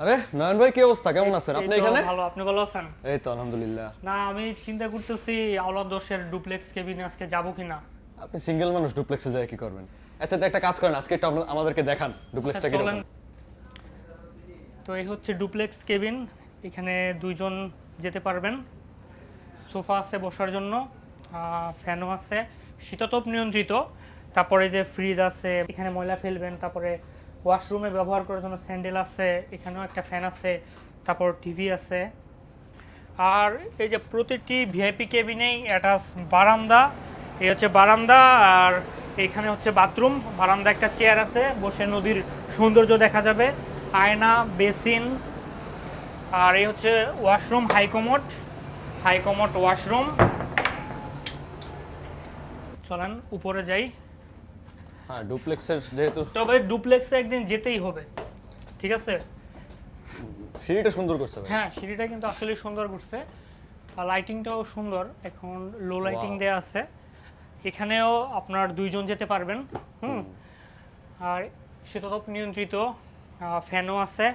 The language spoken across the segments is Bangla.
আরে নয়ন ভাই কি অবস্থা? কেমন আছেন? আপনি এখানে? ভালো আপনি ভালো আছেন? এই তো আলহামদুলিল্লাহ। না আমি চিন্তা করতেছি দশের ডুপ্লেক্স কেবিনে আজকে যাব কিনা? আপনি সিঙ্গেল মানুষ ডুপ্লেক্সে যায় কি করবেন? আচ্ছা একটা কাজ করেন আজকে একটু আমাদেরকে দেখান ডুপ্লেক্সটা কি তো এই হচ্ছে ডুপ্লেক্স কেবিন এখানে দুইজন যেতে পারবেন। সোফা আছে বসার জন্য ফ্যানও আছে শীততাপ নিয়ন্ত্রিত তারপরে যে ফ্রিজ আছে এখানে ময়লা ফেলবেন তারপরে ওয়াশরুমে ব্যবহার করার জন্য স্যান্ডেল আছে, এখানেও একটা ফ্যান আছে, তারপর টিভি আছে। আর এই যে প্রতিটি ভিআইপি কেবিনেই অ্যাটাচ বারান্দা, এই হচ্ছে বারান্দা, আর এখানে হচ্ছে বাথরুম বারান্দা একটা চেয়ার আছে, বসে নদীর সৌন্দর্য দেখা যাবে, আয়না বেসিন আর এই হচ্ছে ওয়াশরুম হাইকমোট হাইকমোট ওয়াশরুম চলেন, উপরে যাই। হ্যাঁ ডুপ্লেক্সের যেহেতু তবে ডুপ্লেক্সে একদিন যেতেই হবে ঠিক আছে? সিঁড়িটা সুন্দর করছে ভাই। হ্যাঁ সিঁড়িটা কিন্তু আসলে সুন্দর করছে। আর লাইটিংটাও সুন্দর এখন লো লাইটিং. দেয়া আছে। এখানেও আপনার দুইজন যেতে পারবেন হুম? আর শীততাপ নিয়ন্ত্রিত ফ্যানও আছে।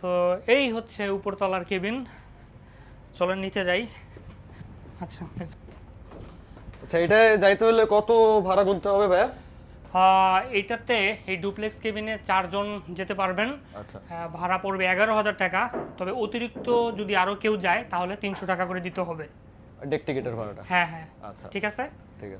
তো এই হচ্ছে উপরতলার কেবিন। চলেন নিচে যাই। আচ্ছা আচ্ছা এটা যাইতে হলে কত ভাড়া গুনতে হবে ভাই এটাতে এইটাতে এই ডুপ্লেক্স কেবিনে চারজন যেতে পারবেন। আচ্ছা। ভাড়া পড়বে এগারো হাজার টাকা। তবে অতিরিক্ত যদি আরও কেউ যায় তাহলে তিনশো টাকা করে দিতে হবে। ডেক টিকেটের ভাড়াটা? হ্যাঁ হ্যাঁ। আচ্ছা ঠিক আছে? ঠিক আছে।